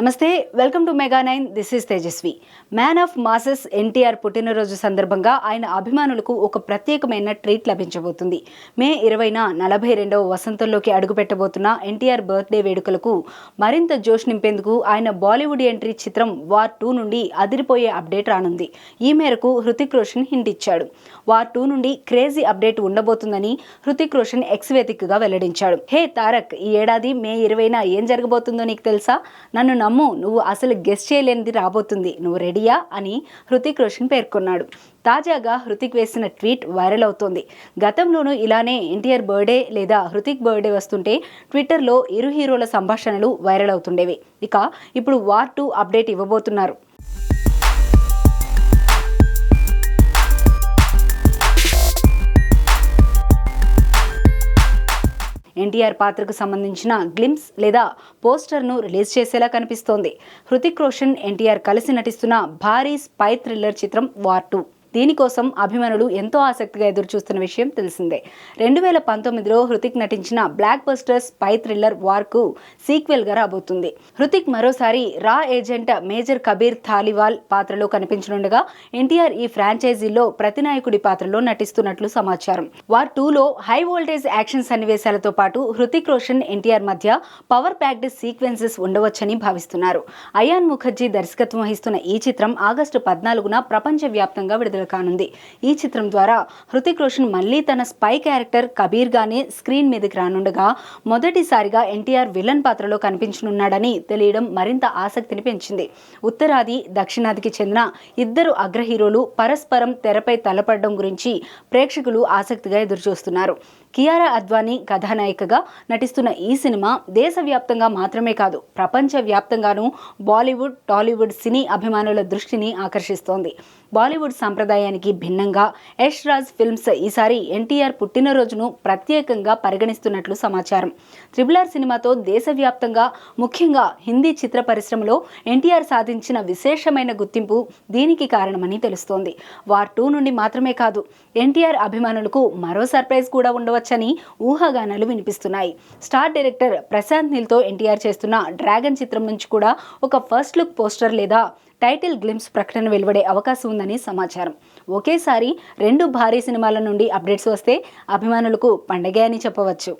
నమస్తే welcome to Mega Nine. This is Tejaswi. Man of masses NTR పుట్టినరోజు సందర్భంగా ఆయన అభిమానులకు ఒక ప్రత్యేకమైన ట్రీట్ లభించబోతుంది. మే ఇరవైన నలభై రెండవ వసంతంలోకి అడుగుపెట్టబోతున్న ఎన్టీఆర్ బర్త్డే వేడుకలకు మరింత జోష్ నింపేందుకు ఆయన బాలీవుడ్ ఎంట్రీ చిత్రం వార్ టూ నుండి అదిరిపోయే అప్డేట్ రానుంది. ఈ మేరకు హృతిక్ రోషన్ హింట్ ఇచ్చాడు. వార్ టూ నుండి క్రేజీ అప్డేట్ ఉండబోతుందని హృతిక్ రోషన్ ఎక్స్ వేదికగా వెల్లడించాడు. హే తారక్ ఈ ఏడాది మే ఇరవైన ఏం జరగబోతుందో నీకు తెలుసా? నన్ను అమ్ము నువ్వు అసలు గెస్ట్ చేయలేనిది రాబోతుంది. నువ్వు రెడీయా అని హృతిక్ రోషన్ పేర్కొన్నాడు. తాజాగా హృతిక్ వేసిన ట్వీట్ వైరల్ అవుతోంది. గతంలోనూ ఇలానే ఎన్టీఆర్ బర్త్డే లేదా హృతిక్ బర్త్డే వస్తుంటే ట్విట్టర్లో ఇరు హీరోల సంభాషణలు వైరల్ అవుతుండేవి. ఇక ఇప్పుడు వార్ టూ అప్డేట్ ఇవ్వబోతున్నారు. ఎన్టీఆర్ పాత్రకు సంబంధించిన గ్లిమ్స్ లేదా పోస్టర్ను రిలీజ్ చేసేలా కనిపిస్తోంది. హృతిక్ రోషన్ ఎన్టీఆర్ కలిసి నటిస్తున్న భారీ స్పై థ్రిల్లర్ చిత్రం వార్ టూ. దీనికోసం అభిమానులు ఎంతో ఆసక్తిగా ఎదురుచూస్తున్న విషయం తెలిసిందే. రెండు వేల పంతొమ్మిదిలో హృతిక్ నటించిన బ్లాక్ బస్టర్స్ పై థ్రిల్లర్ వార్కు సీక్వెల్గా రాబోతుంది. హృతిక్ మరోసారి రా ఏజెంట్ మేజర్ కబీర్ థాలివాల్ పాత్రలో కనిపించనుండగా ఎన్టీఆర్ ఈ ఫ్రాంచైజీలో ప్రతినాయకుడి పాత్రలో నటిస్తున్నట్లు సమాచారం. వార్ టూలో హై వోల్టేజ్ యాక్షన్ సన్నివేశాలతో పాటు హృతిక్ రోషన్ ఎన్టీఆర్ మధ్య పవర్ ప్యాక్డ్ సీక్వెన్సెస్ ఉండవచ్చని భావిస్తున్నారు. అయాన్ ముఖర్జీ దర్శకత్వం వహిస్తున్న ఈ చిత్రం ఆగస్టు పద్నాలుగున ప్రపంచవ్యాప్తంగా విడుదల కానుంది. ఈ చిత్రం ద్వారా హృతిక్ రోషన్ మళ్ళీ తన స్పై క్యారెక్టర్ కబీర్ గానే స్క్రీన్ మీదకి రానుండగా మొదటిసారిగా ఎన్టీఆర్ విలన్ పాత్రలో కనిపించనున్నాడని తెలియడం మరింత ఆసక్తిని పెంచింది. ఉత్తరాది దక్షిణాదికి చెందిన ఇద్దరు అగ్ర హీరోలు పరస్పరం తెరపై తలపడడం గురించి ప్రేక్షకులు ఆసక్తిగా ఎదురుచూస్తున్నారు. కియారా అద్వానీ కథానాయికగా నటిస్తున్న ఈ సినిమా దేశవ్యాప్తంగా మాత్రమే కాదు ప్రపంచ వ్యాప్తంగానూ బాలీవుడ్ టాలీవుడ్ సినీ అభిమానుల దృష్టిని ఆకర్షిస్తోంది. బాలీవుడ్ సాంప్రదాయానికి భిన్నంగా యష్ రాజ్ ఫిల్మ్స్ ఈసారి ఎన్టీఆర్ పుట్టినరోజును ప్రత్యేకంగా పరిగణిస్తున్నట్లు సమాచారం. త్రిబుల్ ఆర్ సినిమాతో దేశవ్యాప్తంగా ముఖ్యంగా హిందీ చిత్ర పరిశ్రమలో ఎన్టీఆర్ సాధించిన విశేషమైన గుర్తింపు దీనికి కారణమని తెలుస్తోంది. వార్ టూ నుండి మాత్రమే కాదు ఎన్టీఆర్ అభిమానులకు మరో సర్ప్రైజ్ కూడా ఉండవచ్చని ఊహాగానాలు వినిపిస్తున్నాయి. స్టార్ డైరెక్టర్ ప్రశాంత్ నీల్తో ఎన్టీఆర్ చేస్తున్న డ్రాగన్ చిత్రం నుంచి కూడా ఒక ఫస్ట్ లుక్ పోస్టర్ లేదా టైటిల్ గ్లిమ్స్ ప్రకటన వెలువడే అవకాశం ఉందని సమాచారం. ఒకేసారి రెండు భారీ సినిమాల నుండి అప్డేట్స్ వస్తే అభిమానులకు పండగే అని చెప్పవచ్చు.